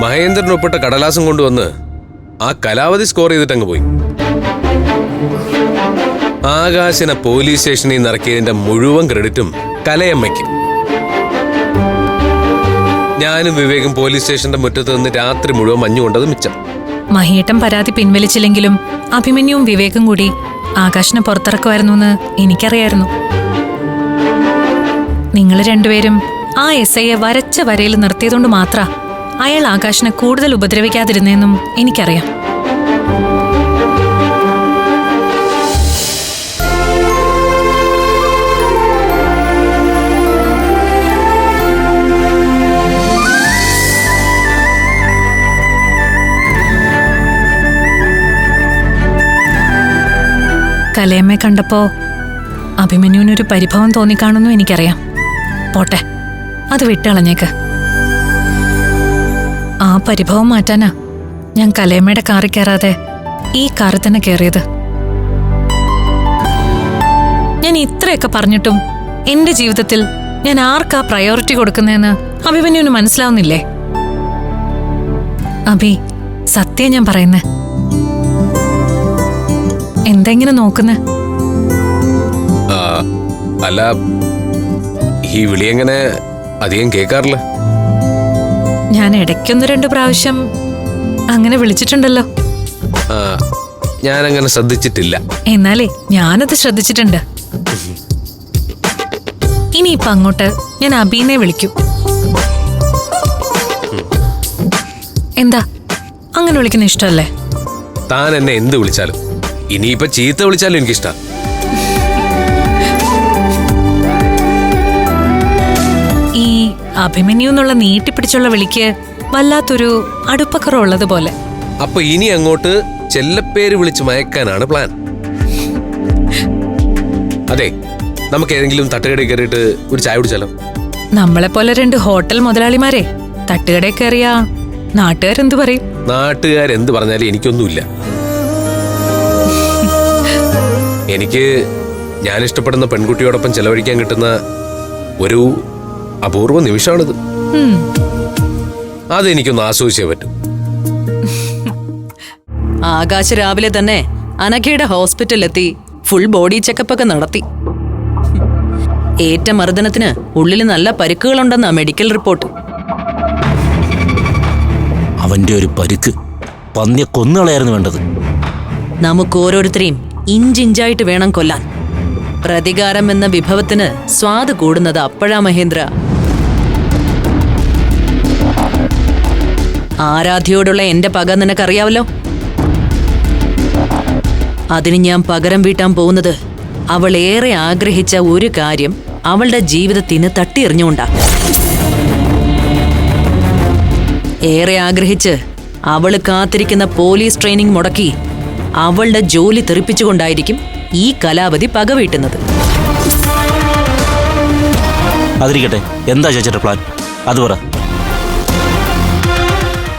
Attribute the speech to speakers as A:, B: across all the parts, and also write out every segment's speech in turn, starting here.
A: മഹേന്ദ്രൻ ഒപ്പിട്ട കടലാസം കൊണ്ടുവന്ന് ആ കലാവധി സ്കോർ ചെയ്തിട്ടങ്ങ് പോയി. ആകാശിനെ പോലീസ് സ്റ്റേഷനിൽ നിന്ന് ഇറക്കിയതിന്റെ മുഴുവൻ ക്രെഡിറ്റും കലയമ്മയ്ക്ക്. ഞാനും വിവേകും പോലീസ് സ്റ്റേഷന്റെ മുറ്റത്ത് നിന്ന് രാത്രി മുഴുവൻ മഞ്ഞു കൊണ്ടത് മിച്ചം.
B: മഹിയേട്ടൻ പരാതി പിൻവലിച്ചില്ലെങ്കിലും അഭിമന്യുവും വിവേകും കൂടി ആകാശിനെ പുറത്തിറക്കുമായിരുന്നു എന്ന് എനിക്കറിയായിരുന്നു. നിങ്ങൾ രണ്ടുപേരും ആ എസ് ഐയെ വരച്ച വരയിൽ നിർത്തിയതുകൊണ്ട് മാത്ര അയാൾ ആകാശിനെ കൂടുതൽ ഉപദ്രവിക്കാതിരുന്നെന്നും എനിക്കറിയാം. കലയമ്മ കണ്ടപ്പോ അഭിമന്യുവിനൊരു പരിഭവം തോന്നിക്കാണുന്നു എനിക്കറിയാം. പോട്ടെ അത് വിട്ടളഞ്ഞേക്ക്. പരിഭവം മാറ്റാനാ. ഞാൻ കലേമ്മയുടെ കാറിൽ കയറാതെ ഈ കാറിൽ തന്നെ കയറിയത്. ഞാൻ ഇത്രയൊക്കെ പറഞ്ഞിട്ടും എന്റെ ജീവിതത്തിൽ ഞാൻ ആർക്കാ പ്രയോറിറ്റി കൊടുക്കുന്നതെന്ന് അഭിമന്യുവിന് മനസ്സിലാവുന്നില്ലേ? അഭി സത്യം ഞാൻ പറയുന്നേ. എന്തെങ്ങനെ നോക്കുന്നേ?
A: അല്ല ഈ വിളി എങ്ങനെ അധികം കേൾക്കാറില്ല?
B: ഞാൻ ഇടയ്ക്കൊന്ന് രണ്ട് പ്രാവശ്യം അങ്ങനെ വിളിച്ചിട്ടുണ്ടല്ലോ.
A: ഞാൻ ഞാനങ്ങനെ ശ്രദ്ധിച്ചിട്ടില്ല.
B: എന്നാലേ ഞാനത് ശ്രദ്ധിച്ചിട്ടുണ്ട്. ഇനി ഇപ്പൊ അങ്ങോട്ട് ഞാൻ അബീനെ വിളിക്കും. എന്താ? അങ്ങനെ വിളിക്കുന്ന ഇഷ്ടമല്ലേ?
A: താൻ എന്നെ എന്ത് വിളിച്ചാലും? ഇനിയിപ്പൊ ചീത്ത വിളിച്ചാലും എനിക്കിഷ്ട.
B: അഭിമന്യു എന്നുള്ള നീട്ടിപ്പിടിച്ചുള്ള വിളിക്ക് വല്ലാത്തൊരു അടുപ്പക്കറുള്ളത് പോലെ
A: അപ്പൊ ഇനി അങ്ങോട്ട് ചെല്ലപ്പേര് വിളിച്ച് മയക്കാനാണ് പ്ലാൻ. അതെ നമുക്ക് ഏതെങ്കിലും തട്ടുകടയിൽ കയറിയിട്ട് ഒരു ചായ കുടിച്ചാലോ?
B: നമ്മളെ പോലെ രണ്ട് ഹോട്ടൽ മുതലാളിമാരെ തട്ടുകടയിൽ കയറിയാ നാട്ടുകാരെന്ത് പറയും?
A: നാട്ടുകാരെന്ത് പറഞ്ഞാലും എനിക്കൊന്നുമില്ല. എനിക്ക് ഞാൻ ഇഷ്ടപ്പെടുന്ന പെൺകുട്ടിയോടൊപ്പം ചെലവഴിക്കാൻ കിട്ടുന്ന ഒരു അപൂർവ നിമിഷമാണിത്.
C: അതെനിക്കൊന്ന് ആസ്വദിച്ചേ പറ്റൂ.
D: ആകാശ് രാവിലെ തന്നെ അനഘയുടെ ഹോസ്പിറ്റലിലെത്തി ഫുൾ ബോഡി ചെക്കപ്പ് ഒക്കെ നടത്തി. ഏറ്റ മർദ്ദനത്തിന് ഉള്ളിൽ നല്ല പരിക്കുകളുണ്ടെന്നാ മെഡിക്കൽ റിപ്പോർട്ട്
E: അവന്റെ ഒരു പരുക്ക്. പന്നിയെ കൊന്നുകളയായിരുന്നു വേണ്ടത്.
D: നമുക്ക് ഓരോരുത്തരെയും ഇഞ്ചിഞ്ചായിട്ട് വേണം കൊല്ലാൻ. പ്രതികാരം എന്ന വിഭവത്തിന് സ്വാദ് കൂടുന്നത് അപ്പഴാ മഹേന്ദ്ര. ആരാധ്യയോടുള്ള എന്റെ പക നിനക്കറിയാവല്ലോ? അതിന് ഞാൻ പകരം വീട്ടാൻ പോകുന്നത് അവൾ ഏറെ ആഗ്രഹിച്ച ഒരു കാര്യം അവളുടെ ജീവിതത്തിന് തട്ടിയെറിഞ്ഞുകൊണ്ടാ. ഏറെ ആഗ്രഹിച്ച് അവൾ കാത്തിരിക്കുന്ന പോലീസ് ട്രെയിനിങ് മുടക്കി അവളുടെ ജോലി തെറിപ്പിച്ചുകൊണ്ടായിരിക്കും ഈ കലാവധി പകവീട്ടുന്നത്
E: അതിരിക്കട്ടെ എന്താ ചേച്ചിയുടെ പ്ലാൻ? അത് പറ.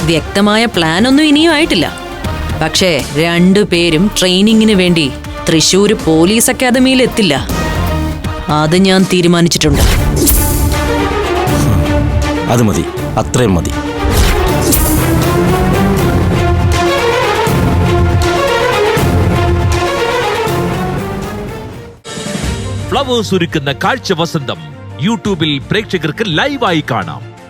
D: വ്യക്തമായ പ്ലാനൊന്നും ഇനിയും ആയിട്ടില്ല. പക്ഷേ രണ്ടുപേരും ട്രെയിനിങ്ങിന് വേണ്ടി തൃശൂർ പോലീസ് അക്കാദമിയിൽ എത്തില്ല. അത് ഞാൻ തീരുമാനിച്ചിട്ടുണ്ട്.
E: അത് മതി. അത്രയും മതി.
F: ഫ്ലവേഴ്സ് ഒരുക്കുന്ന കാഴ്ച വസന്തം യൂട്യൂബിൽ പ്രേക്ഷകർക്ക് ലൈവായി കാണാം.